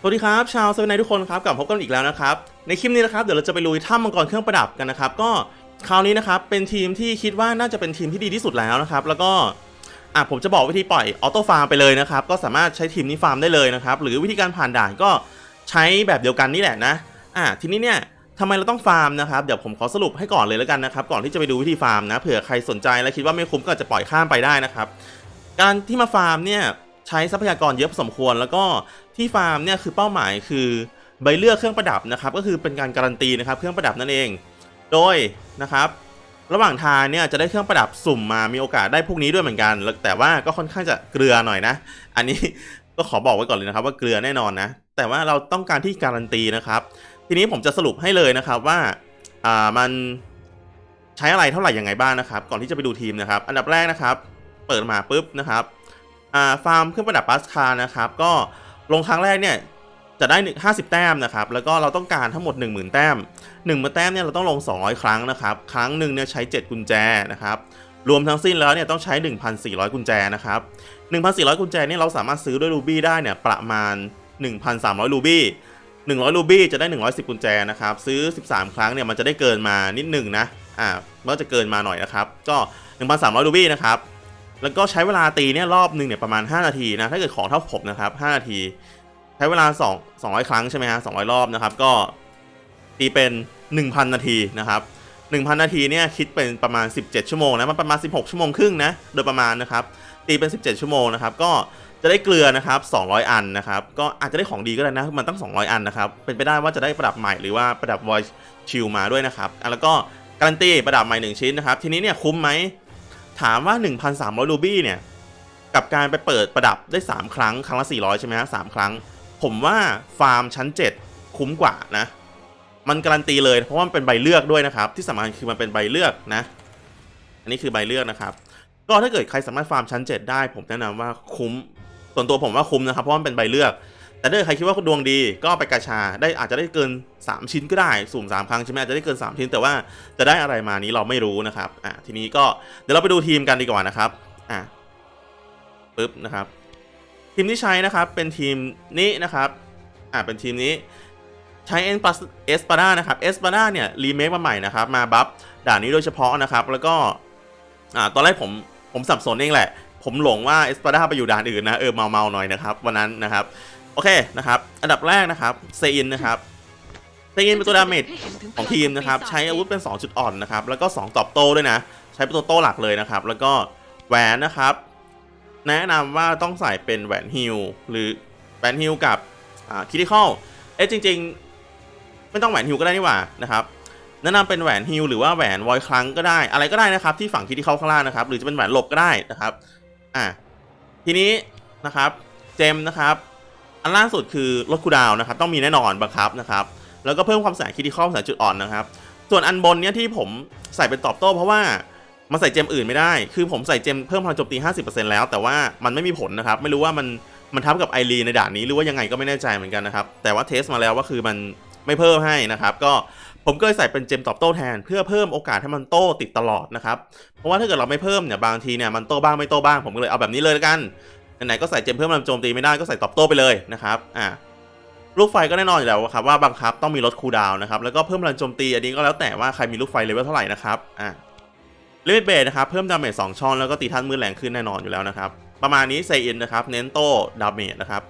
สวัสดีครับ ชาวเซอร์ไนทุกคนครับกลับพบกันอีกแล้วนะครับ ในคลิปนี้นะครับเดี๋ยวเราจะไปลุยถ้ำมังกรเครื่องประดับกันนะครับ ก็คราวนี้นะครับเป็นทีมที่คิดว่าน่าจะเป็นทีมที่ดีที่สุดแล้วนะครับ แล้วก็อะผมจะบอกวิธีปล่อยออโต้ฟาร์มไปเลยนะครับ ก็สามารถใช้ทีมนี้ฟาร์มได้เลยนะครับ หรือวิธีการผ่านด่านก็ใช้แบบเดียวกันนี่แหละนะอะทีนี้เนี่ยทำไมเราต้องฟาร์มนะครับเดี๋ยวผมขอสรุปให้ก่อนเลยแล้วกันนะครับ ก่อนที่จะไปดูวิธีฟาร์มนะเผื่อใครสนใจและคิดว่าไม่คุ้มก็จะปล่อยข้ามไปได้นะครับ การที่มาฟาร์มเนี่ย ใช้ทรัพยากรเยอะพอสมควร แล้วก็ที่ฟาร์มเนี่ยคือเป้าหมายคือใบเลือกเครื่องประดับนะครับก็คือเป็นการการันตีนะครับเครื่องประดับนั่นเอง โดยนะครับระหว่างทางเนี่ยจะได้เครื่องประดับสุ่มมามีโอกาสได้พวกนี้ด้วยเหมือนกัน แต่ว่าก็ค่อนข้างจะเกลือหน่อยนะ อันนี้ก็ขอบอกไว้ก่อนเลยนะครับว่าเกลือแน่นอนนะ แต่ว่าเราต้องการที่การันตีนะครับ ทีนี้ผมจะสรุปให้เลยนะครับว่าอ่ามันใช้อะไรเท่าไหร่ยังไงบ้างนะครับ ก่อนที่จะไปดูทีมนะครับ อันดับแรกนะครับ เปิดมาปุ๊บนะครับ ฟาร์มเครื่องประดับบัสคานะครับ ก็ลงครั้งแรกเนี่ยจะได้1 50 แต้มนะครับ แล้วก็เราต้องการทั้งหมด 10,000 แต้ม1มื่นแต้มเนี่ยเราต้องลง 200 ครั้งนะครับ ครั้งหนึ่งเนี่ยใช้ 7 กุญแจนะครับ รวมทั้งสิ้นแล้วเนี่ยต้องใช้ 1,400 กุญแจนะครับ 1,400 กุญแจเนี่ยเราสามารถซื้อด้วยรูบี้ได้เนี่ยประมาณ 1,300 รูบี้100 รูบี้จะได้ 110 กุญแจนะครับ ซื้อ 13 ครั้งเนี่ยมันจะได้เกินมานิดหนึ่งนะ อ่ามันก็จะเกินมาหน่อยนะครับ ก็ 1,300 รูบี้นะครับ แล้วก็ใช้เวลาตีเนี่ยรอบหนึ่งเนี่ยประมาณ 5 นาทีนะ ถ้าเกิดของเท่าผมนะครับ 5 นาที ใช้เวลา 2 200 ครั้งใช่ไหมฮะ200 รอบนะครับ ก็ตีเป็น 1,000 นาทีนะครับ 1,000 นาทีเนี่ยคิดเป็นประมาณ 17 ชั่วโมงนะ มันประมาณ 16 ชั่วโมงครึ่งนะ โดยประมาณนะครับ ตีเป็น 17 ชั่วโมงนะครับ ก็จะได้เกลือนะครับ 200 อันนะครับ ก็อาจจะได้ของดีก็ได้นะ มันตั้ง 200 อันนะครับ เป็นไปได้ว่าจะได้ประดับใหม่หรือว่าประดับ voice shield มาด้วยนะครับ แล้วก็การันตีประดับใหม่1ชิ้นนะครับ ทีนี้เนี่ยคุ้มไหม ถามว่า 1,300รูบี้เนี่ยกับการไปเปิดประดับได้ 3 ครั้ง ครั้งละ 400 ใช่ไหมฮะสามครั้ง ผมว่าฟาร์มชั้น 7 คุ้มกว่านะ มันการันตีเลยเพราะว่ามันเป็นใบเลือกด้วยนะครับ ที่สำคัญคือมันเป็นใบเลือกนะ อันนี้คือใบเลือกนะครับ ก็ถ้าเกิดใครสามารถฟาร์มชั้น 7 ได้ ผมแนะนำว่าคุ้มส่วนตัวผมว่าคุ้มนะครับ เพราะว่ามันเป็นใบเลือก แต่ถ้าเกิดใครคิดว่าดวงดีก็ไปกาชาได้อาจจะได้เกิน 3 ชิ้นก็ได้สุ่ม3ครั้งใช่ไหมอาจจะได้เกิน 3 ชิ้นแต่ว่าจะได้อะไรมานี้เราไม่รู้นะครับอะทีนี้ก็เดี๋ยวเราไปดูทีมกันดีกว่านะครับอะปึ๊บนะครับทีมที่ใช้นะครับเป็นทีมนี้นะครับอะเป็นทีมนี้ใช้เอ็นปัสเอสปาด้านะครับเอสปาด้าเนี่ยรีเมคมาใหม่นะครับมาบัฟด่านนี้โดยเฉพาะนะครับแล้วก็อ่าตอนแรกผมผมสับสนเองแหละ ผมหลงว่าเอสปาด้าไปอยู่ด่านอื่นนะเออเมาเมาหน่อยนะครับวันนั้นนะครับ โอเคนะครับ อันดับแรกนะครับเซอินนะครับเซอินเป็นตัวดาเมจของทีมนะครับใช้อาวุธเป็น 2 จุดอ่อนนะครับแล้วก็ 2 ตอบโต้ด้วยนะ ใช้เป็นตัวโต้หลักเลยนะครับ แล้วก็แหวนนะครับ แนะนำว่าต้องใส่เป็นแหวนฮิลหรือแหวนฮิลกับคิดิคอลเอ๊ะจริง ๆ ไม่ต้องแหวนฮิลก็ได้นี่หว่านะครับแนะนำเป็นแหวนฮิลหรือว่าแหวนวอยครั้งก็ได้ อะไรก็ได้นะครับ ที่ฝั่งคิดิคอลข้างล่างนะครับ หรือจะเป็นแหวนหลบก็ได้นะครับอะทีนี้นะครับเจมนะครับ อันล่าสุดคือลดคูดาวนะครับต้องมีแน่นอนบังคับนะครับแล้วก็เพิ่มความแสงคิดที่ข้อแสงจุดอ่อนนะครับ ส่วนอันบนเนี้ยที่ผมใส่เป็นตอบโต้เพราะว่ามันใส่เจมอื่นไม่ได้ คือผมใส่เจมเพิ่มพลังโจมตี 50%แล้ว แต่ว่ามันไม่มีผลนะครับ ไม่รู้ว่ามันมันทับกับไอรีในด่านนี้หรือว่ายังไงก็ไม่แน่ใจเหมือนกันนะครับ แต่ว่าเทสมาแล้วว่าคือมันไม่เพิ่มให้นะครับ ก็ผมก็เลยใส่เป็นเจมตอบโต้แทน เพื่อเพิ่มโอกาสให้มันโต้ติดตลอดนะครับ เพราะว่าถ้าเกิดเราไม่เพิ่มเนี่ยบางทีเนี่ยมันโต้บ้างไม่โต้บ้าง ผมก็เลยเอาแบบนี้เลยละกัน ไหนๆก็ใส่เจมเพิ่มพลังโจมตีไม่ได้ก็ใส่ตอบโต้ไปเลยนะครับอ่าลูกไฟก็แน่นอนอยู่แล้วครับว่าบังคับต้องมีลดคูลดาวน์นะครับแล้วก็เพิ่มพลังโจมตีอันนี้ก็แล้วแต่ว่าใครมีลูกไฟเลเวลเท่าไหร่นะครับอ่าเลเวลเบสนะครับเพิ่มดาเมจสองช่องแล้วก็ตีท่านมือแรงขึ้นแน่นอนอยู่แล้วนะครับประมาณนี้เซอินนะครับเน้นโต้ดาเมจนะครับ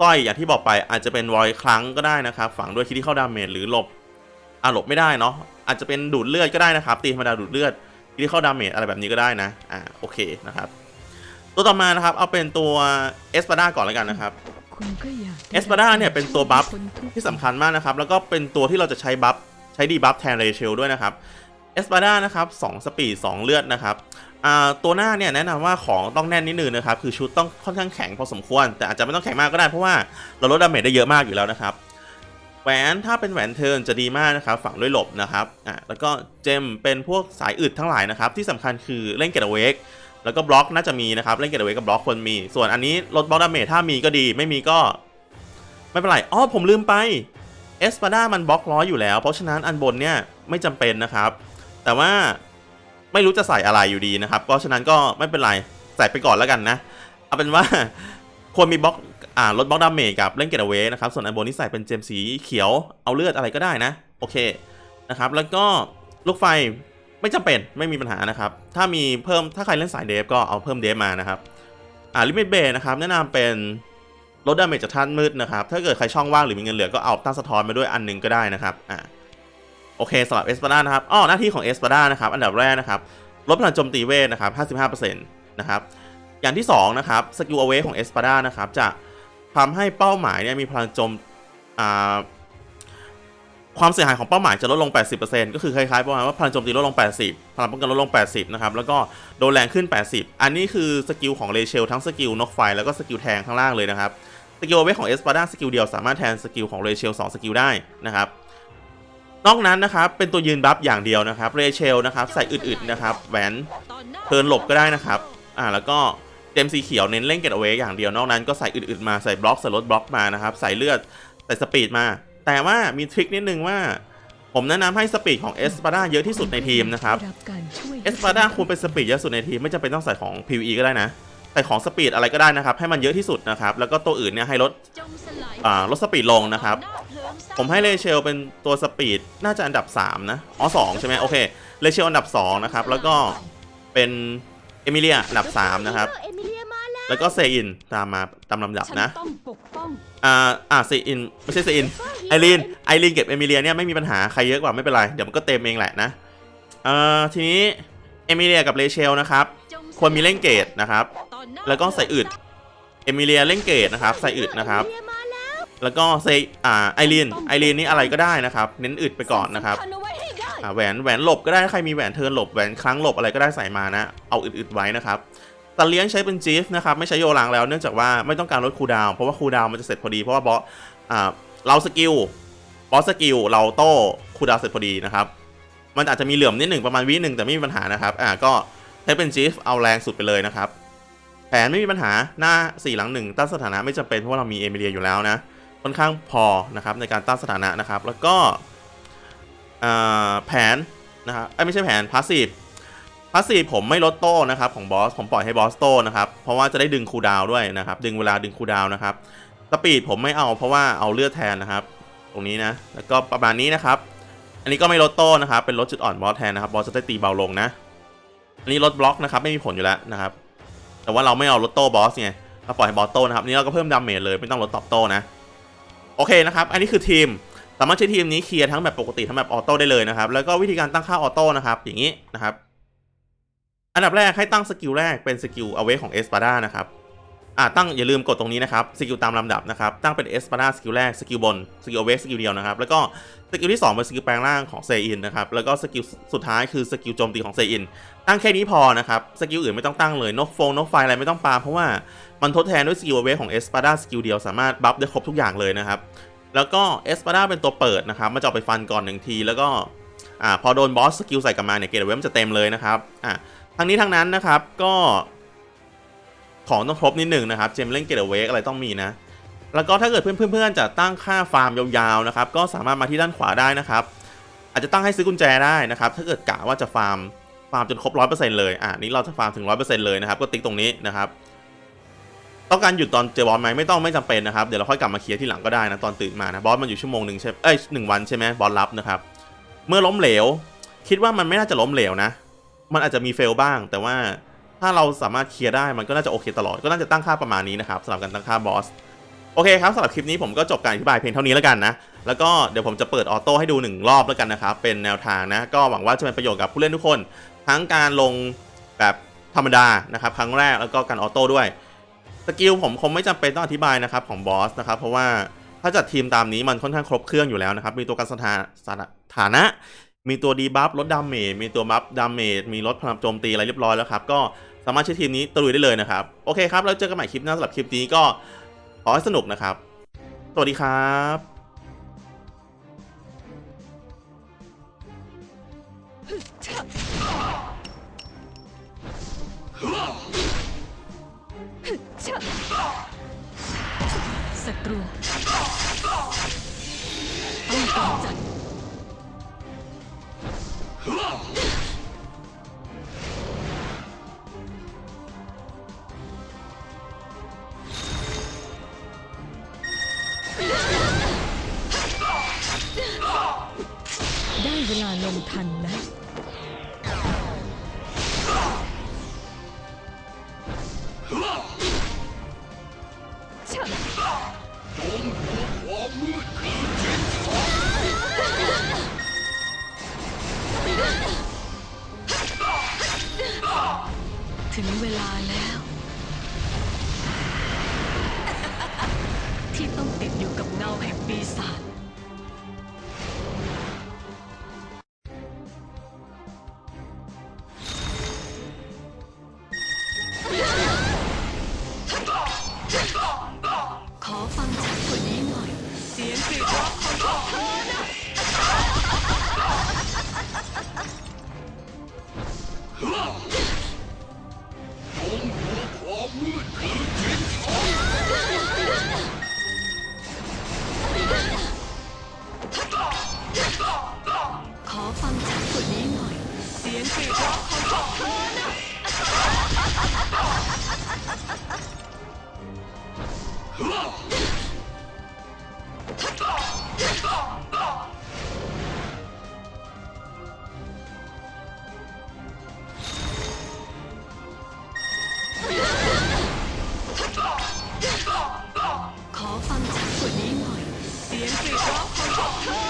ต้อยอย่างที่บอกไปอาจจะเป็นวอยครั้งก็ได้นะครับฝังด้วยคิดที่เข้าดาเมจหรือหลบอ่าหลบไม่ได้เนาะอาจจะเป็นดูดเลือดก็ได้นะครับตีธรรมดาดูดเลือดคิดที่เข้าดาเมจอะไรแบบนี้ก็ได้นะอ่าโอเคนะครับ ตัวต่อมานะครับ เอาเป็นตัวเอสปาด้าก่อนแล้วกันนะครับเอสปาด้าเนี่ยเป็นตัวบัฟที่สำคัญมากนะครับ แล้วก็เป็นตัวที่เราจะใช้บัฟใช้ดีบัฟแทนเรเชลด้วยนะครับเอสปาด้านะครับ2สปีด2เลือดนะครับอ่าตัวหน้าเนี่ยแนะนำว่าของต้องแน่นนิดนึงนะครับ คือชุดต้องค่อนข้างแข็งพอสมควร แต่อาจจะไม่ต้องแข็งมากก็ได้เพราะว่าเราลดดาเมจได้เยอะมากอยู่แล้วนะครับแหวนถ้าเป็นแหวนเทิร์นจะดีมากนะครับฝังด้วยหลบนะครับอ่าแล้วก็เจมเป็นพวกสายอึดทั้งหลายนะครับที่สำคัญคือเล่นเกตเวก แล้วก็บล็อกน่าจะมีนะครับ เล่นเกตเวกับบล็อกควรมี ส่วนอันนี้ลดบล็อกดาเมจถ้ามีก็ดี ไม่มีก็ ไม่เป็นไรอ๋อผมลืมไปเอสปาด้ามันบล็อกร้อยอยู่แล้ว เพราะฉะนั้นอันบนเนี่ยไม่จำเป็นนะครับ แต่ว่าไม่รู้จะใส่อะไรอยู่ดีนะครับ เพราะฉะนั้นก็ไม่เป็นไร ใส่ไปก่อนแล้วกันนะ เอาเป็นว่าควรมีบล็อกอ่าลดบล็อกดาเมจกับเล่นเกตเวนะครับ ส่วนอันบนนี่ใส่เป็นเจมสีเขียวเอาเลือดอะไรก็ได้นะ โอเคนะครับ แล้วก็ลูกไฟ ไม่จำเป็นไม่มีปัญหานะครับ ถ้ามีเพิ่มถ้าใครเล่นสายเดฟก็เอาเพิ่มเดฟมานะครับอ่าลิมิตเบย์นะครับแนะนำเป็นลดดาเมจจากท่านมืดนะครับ ถ้าเกิดใครช่องว่างหรือมีเงินเหลือก็เอาตั้งสะท้อนมาด้วยอันหนึงก็ได้นะครับอ่าโอเคสำหรับเอสปาด้านะครับอ้อหน้าที่ของเอสปาด้านะครับอันดับแรกนะครับลดพลังโจมตีเวทนะครับ55%นะครับอย่างที่สองนะครับสกิลเอาเวของเอสปาด้านะครับจะทำให้เป้าหมายเนี่ยมีพลังโจมอ่า ความเสียหายของเป้าหมายจะลดลง 80%ก็คือคล้ายๆประมาณว่าพลังโจมตีลดลง 80 พลังป้องกันลดลง 80 นะครับ แล้วก็โดนแรงขึ้น 80 อันนี้คือสกิลของเรเชลทั้งสกิลนกไฟแล้วก็สกิลแทงข้างล่างเลยนะครับ สกิลเอาไว้ของเอสปาด้าสกิลเดียวสามารถแทนสกิลของเรเชล2สกิลได้นะครับ นอกนั้นนะครับเป็นตัวยืนบัฟอย่างเดียวนะครับเรเชลนะครับใส่อึดๆนะครับแหวนเทิร์นหลบก็ได้นะครับอ่าแล้วก็เจมสีเขียวเน้นเล่นเกตเอาไว้อย่างเดียวนอกนั้นก็ใส่อื่นๆมาใส่บล็อกใส่รถบล็อกมานะครับใส่เลือดใส่สปีดมา แต่ว่ามีทริคนิดนึงว่า ผมแนะนำให้สปีดของเอสปาด้าเยอะที่สุดในทีมนะครับเอสปาด้าควรเป็นสปีดเยอะสุดในทีมไม่จำเป็นต้องใส่ของ PVE ก็ได้นะใส่ของสปีดอะไรก็ได้นะครับ ให้มันเยอะที่สุดนะครับ แล้วก็ตัวอื่นเนี่ยให้ลดอ่าลดสปีดลงนะครับ ผมให้เลเชลเป็นตัวสปีดน่าจะอันดับ 3 นะอ๋อ2ใช่ไหมโอเคเลเชลอันดับ 2 นะครับ แล้วก็เป็นเอมิเลียอันดับ 3 นะครับ แล้วแล้วก็เซอินตามมาตามลำดับนะต้องปกป้องอ่าอ่าเซอินไม่ใช่เซอินไอรีนไอรีนเก็บเอมิเลียเนี่ยไม่มีปัญหาใครเยอะกว่าไม่เป็นไร เดี๋ยวมันก็เต็มเองแหละนะเอ่อทีนี้เอมิเลียกับเลเชลนะครับควรมีเล่นเกตนะครับ แล้วก็ใส่อึดเอมิเลียเล่นเกตนะครับ ใส่อึดนะครับเอมิเลียมาแล้วแล้วก็เซอ่าไอรีนไอรีนนี่อะไรก็ได้นะครับ เน้นอึดไปก่อนนะครับสำญเอาไว้ให้ได้อ่าแหวนแหวนหลบก็ได้ถ้าใครมีแหวนเทิร์นหลบแหวนครั้งหลบอะไรก็ได้ใส่มานะ เอาอึดๆไว้นะครับ แตัดเลี้ยงใช้เป็นจีฟนะครับไม่ใช้โยลังแล้วเนื่องจากว่าไม่ต้องการลดคูดาวเพราะว่าคูดาวมันจะเสร็จพอดีเพราะว่าบอสเราสกิลบอสสกิลเราโต้คูดาวเสร็จพอดีนะครับมันอาจจะมีเหลื่อมนิดหนึ่งประมาณวิหนึ่งแต่ไม่มีปัญหานะครับอ่าก็ใช้เป็นจีฟเอาแรงสุดไปเลยนะครับแผนไม่มีปัญหาหน้าสี่หลังหนึ่งตั้งสถานะไม่จำเป็นเพราะว่าเรามีเอมิเลียอยู่แล้วนะค่อนข้างพอนะครับในการตั้งสถานะนะครับ แล้วก็แผนนะครับไม่ใช่แผนพาสซีฟาสซีฟผมไม่ลดโต้นะครับของบอสผมปล่อยให้บอสโต้นะครับเพราะว่าจะได้ดึงคูดาวด้วยนะครับดึงเวลาดึงคูดาวน์นะครับสปีดผมไม่เอาเพราะว่าเอาเลือดแทนนะครับ ตรงนี้นะแล้วก็ประมาณนี้นะครับ อันนี้ก็ไม่ลดโต้นะครับเป็นลดจุดอ่อนบอสแทนนะครับบอสจะได้ตีเบาลงนะอันนี้ลดบล็อกนะครับไม่มีผลอยู่แล้วนะครับแต่ว่าเราไม่เอาลดโต้บอสไงเราปล่อยให้บอสโต้นะครับนี่เราก็เพิ่มดาเมจเลยไม่ต้องลดตอบโต้นะโอเคนะครับ อันนี้คือทีมสามารถใช้ทีมนี้เคลียร์ทั้งแบบปกติทั้งแบบออโต้ได้เลยนะครับ แล้วก็วิธีการตั้งค่าออโต้นะครับ อย่างนี้นะครับ อันดับแรกให้ตั้งสกิลแรกเป็นสกิลเอาไว้ของเอสปาด้านะครับอ่าตั้งอย่าลืมกดตรงนี้นะครับสกิลตามลำดับนะครับตั้งเป็นเอสปาด้าสกิลแรกสกิลบนสกิลเอาไว้สกิลเดียวนะครับแล้วก็สกิลที่2เป็นสกิลแปลงร่างของเซอินนะครับแล้วก็สกิลสุดท้ายคือสกิลโจมตีของเซอินตั้งแค่นี้พอนะครับสกิลอื่นไม่ต้องตั้งเลยนกฟงนกไฟอะไรไม่ต้องปาเพราะว่ามันทดแทนด้วยสกิลเอาไว้ของเอสปาด้าสกิลเดียวสามารถบัฟได้ครบทุกอย่างเลยนะครับแล้วก็เอสปาด้าเป็นตัวเปิดนะครับมันจะไปฟันก่อนหนึ่งที แล้วก็อ่าพอโดนบอสสกิลใส่กลับมาเนี่ยเกรดเวมจะเต็มเลยนะครับอ่า ทั้งนี้ทั้งนั้นนะครับก็ของต้องครบนิดหนึ่งนะครับเจมเล่นเกรดเวกอะไรต้องมีนะ แล้วก็ถ้าเกิดเพื่อนๆจะตั้งค่าฟาร์มยาวๆนะครับ ก็สามารถมาที่ด้านขวาได้นะครับ อาจจะตั้งให้ซื้อกุญแจได้นะครับ ถ้าเกิดกะว่าจะฟาร์มฟาร์มจนครบร้อยเปอร์เซ็นต์เลย อ่านี้เราจะฟาร์มถึงร้อยเปอร์เซ็นต์เลยนะครับ ก็ติ๊กตรงนี้นะครับ ต้องการหยุดตอนเจอบอสไหมไม่ต้องไม่จำเป็นนะครับ เดี๋ยวเราค่อยกลับมาเคลียร์ที่หลังก็ได้นะ ตอนตื่นมานะ บอสมันอยู่ชั่วโมงหนึ่งใช่ เอ้ยหนึ่งวันใช่ไหมบอสรับนะครับ เมื่อล้มเหลว คิดว่ามันไม่น่าจะล้มเหลวนะ มันอาจจะมีเฟลบ้าง แต่ว่าถ้าเราสามารถเคลียร์ได้มันก็น่าจะโอเคตลอด ก็น่าจะตั้งค่าประมาณนี้นะครับสำหรับการตั้งค่าบอสโอเคครับสำหรับคลิปนี้ผมก็จบการอธิบายเพียงเท่านี้แล้วกันนะ แล้วก็เดี๋ยวผมจะเปิดออโต้ให้ดูหนึ่งรอบแล้วกันนะครับ เป็นแนวทางนะ ก็หวังว่าจะเป็นประโยชน์กับผู้เล่นทุกคน ทั้งการลงแบบธรรมดานะครับ ครั้งแรกแล้วก็การออโต้ด้วย สกิลผมคงไม่จำเป็นต้องอธิบายนะครับของบอสนะครับ เพราะว่าถ้าจัดทีมตามนี้มันค่อนข้างครบเครื่องอยู่แล้วนะครับ มีตัวการสถาสถาฐานะ มีตัวดีบัฟลดดาเมจมีตัวบัฟดาเมจมีลดพลังโจมตีอะไรเรียบร้อยแล้วครับ ก็สามารถใช้ทีมนี้ตะลุยได้เลยนะครับ โอเคครับ แล้วเจอกันใหม่คลิปหน้าสำหรับคลิปนี้ก็ขอให้สนุกนะครับ สวัสดีครับศัตรูต้องกำจัด Huh. ด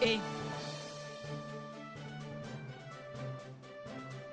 ฉั